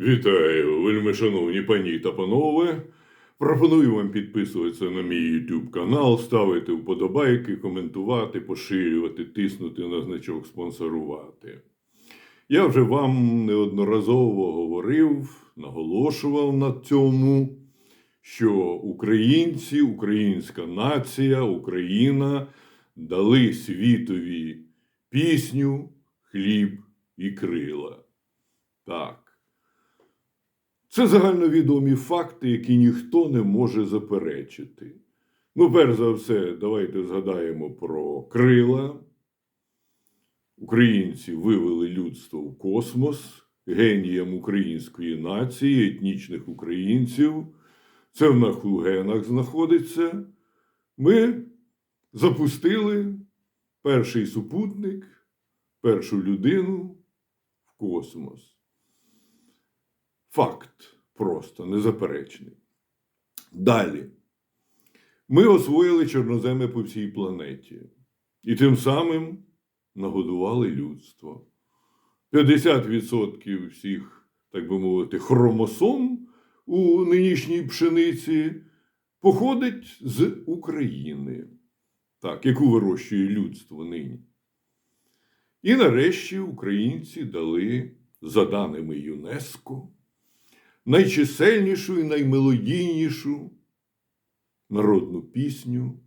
Вітаю, вельми шановні пані та панове. Пропоную вам підписуватися на мій YouTube канал, ставити вподобайки, коментувати, поширювати, тиснути на значок спонсорувати. Я вже вам неодноразово говорив, наголошував на цьому, що українці, українська нація, Україна дали світові пісню, хліб і крила. Так. Це загальновідомі факти, які ніхто не може заперечити. Ну, перш за все, давайте згадаємо про крила. Українці вивели людство в космос генієм української нації, етнічних українців. Це в нас у генах знаходиться. Ми запустили перший супутник, першу людину в космос. Факт просто незаперечний. Далі. Ми освоїли чорноземи по всій планеті і тим самим нагодували людство. 50% всіх, так би мовити, хромосом у нинішній пшениці походить з України, так, яку вирощує людство нині. І нарешті українці дали, за даними ЮНЕСКО, найчисельнішу і наймелодійнішу народну пісню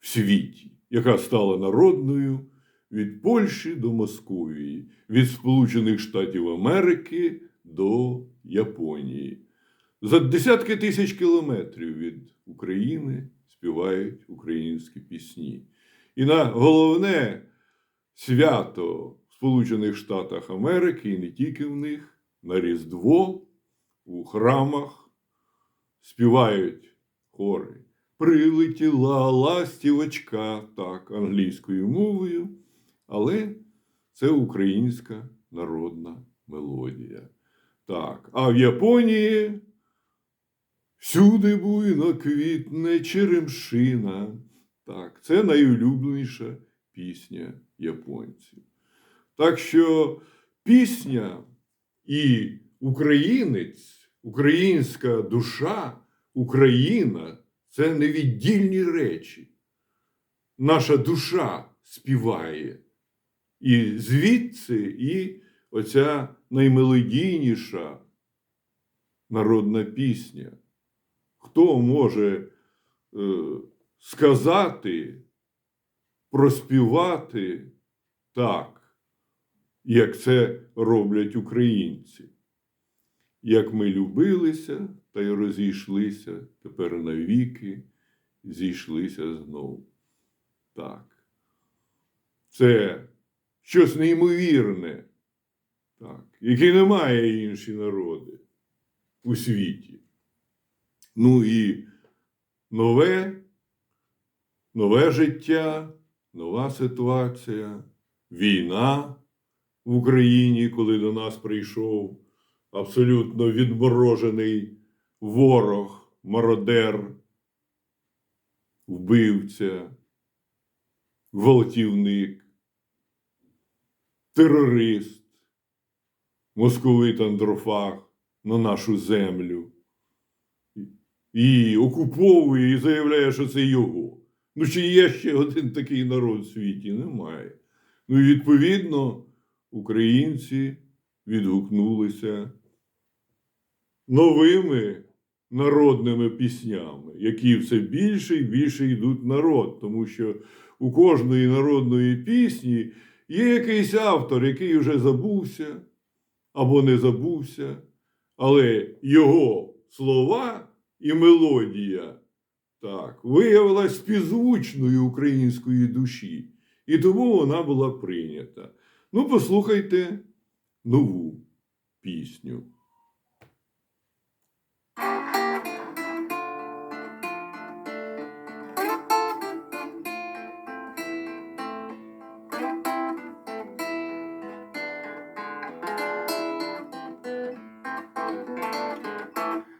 в світі, яка стала народною від Польщі до Московії, від Сполучених Штатів Америки до Японії. За десятки тисяч кілометрів від України співають українські пісні. І на головне свято в Сполучених Штатах Америки, і не тільки в них, на Різдво у храмах співають хори. Прилетіла ластівочка, так, англійською мовою, але це українська народна мелодія. Так, а в Японії всюди буйно квітне черемшина. Так, це найулюбленіша пісня японців. Так що пісня і українець, українська душа, Україна це невіддільні речі. Наша душа співає. І звідси і оця наймелодійніша народна пісня. Хто може е, сказати, проспівати так, як це роблять українці? Як ми любилися та й розійшлися, тепер навіки зійшлися знову. Так. Це щось неймовірне, так, яке не має інші народи у світі. Ну і нове, нове життя, нова ситуація, війна в Україні, коли до нас прийшов абсолютно відморожений ворог, мародер, вбивця, гвалтівник, терорист, московит Андрофаг на нашу землю. І окуповує і заявляє, що це його. Ну, чи є ще один такий народ в світі? Немає. Ну, і відповідно, українці відгукнулися новими народними піснями, які все більше і більше йдуть народ, тому що у кожної народної пісні є якийсь автор, який вже забувся або не забувся, але його слова і мелодія так, виявилась співзвучною української душі, і тому вона була прийнята. Ну, послухайте нову пісню.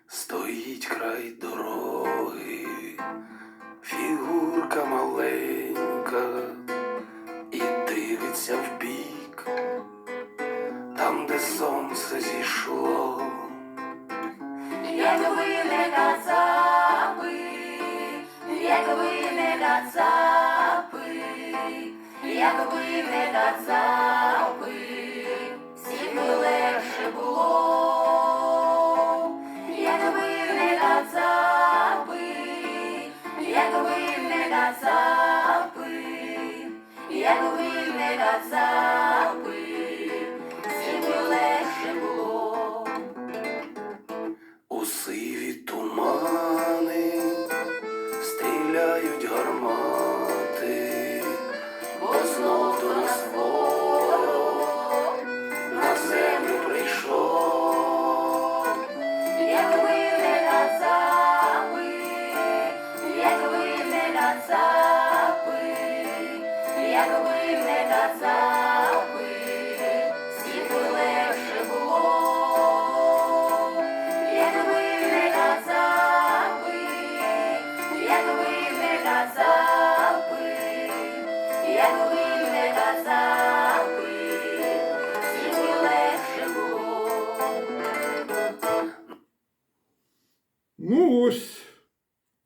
Стоїть край дороги, фігурка маленька, сонце зійшло, якби не кацапи, якби не кацапи, якби не кацапи.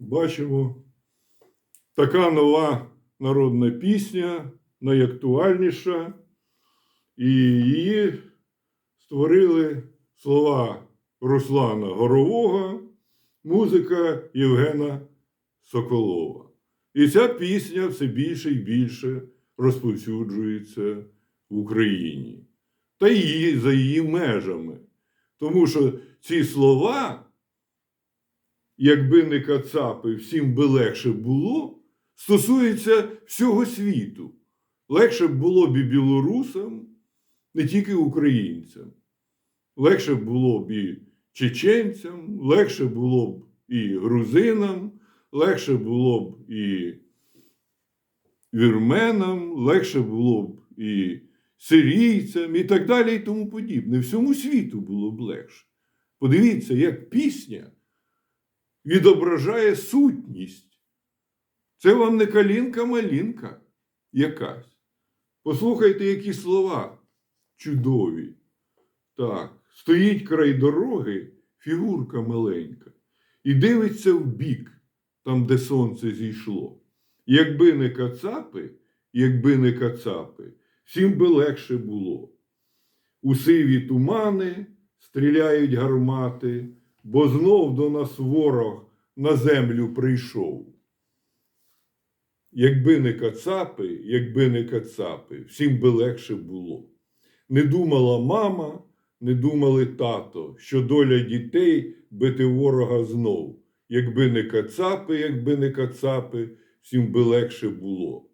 Бачимо, така нова народна пісня, найактуальніша, і її створили слова Руслана Горового, музика Євгена Соколова. І ця пісня все більше і більше розповсюджується в Україні та її за її межами. Тому що ці слова якби не кацапи, всім би легше було, стосується всього світу. Легше б було б і білорусам, не тільки українцям. Легше було б і чеченцям, легше було б і грузинам, легше було б і вірменам, легше було б і сирійцям, і так далі, і тому подібне. Всьому світу було б легше. Подивіться, як пісня відображає сутність. Це вам не калінка-малінка якась. Послухайте, які слова чудові. Так, стоїть край дороги фігурка маленька, і дивиться в бік, там, де сонце зійшло. Якби не кацапи, якби не кацапи, всім би легше було. У сиві тумани стріляють гармати, бо знов до нас ворог на землю прийшов. Якби не кацапи, якби не кацапи, всім би легше було. Не думала мама, не думали тато, що доля дітей бити ворога знов. Якби не кацапи, якби не кацапи, всім би легше було.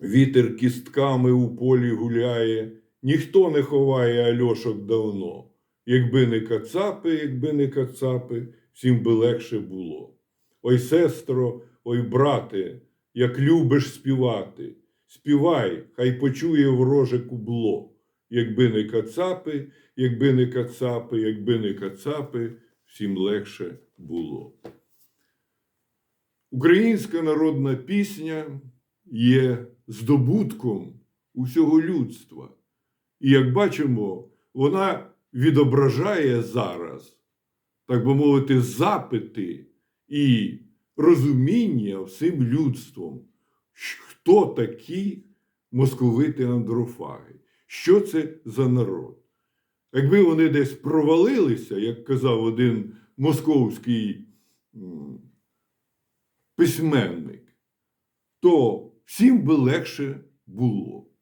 Вітер кістками у полі гуляє, ніхто не ховає Альошок давно. Якби не кацапи, якби не кацапи, всім би легше було. Ой, сестро, ой, брате, як любиш співати, співай, хай почує вороже кубло. Якби не кацапи, якби не кацапи, якби не кацапи, всім легше було. Українська народна пісня є здобутком усього людства. І як бачимо, вона відображає зараз, так би мовити, запити і розуміння всім людством, хто такі московити андрофаги, що це за народ. Якби вони десь провалилися, як казав один московський письменник, то всім би легше було.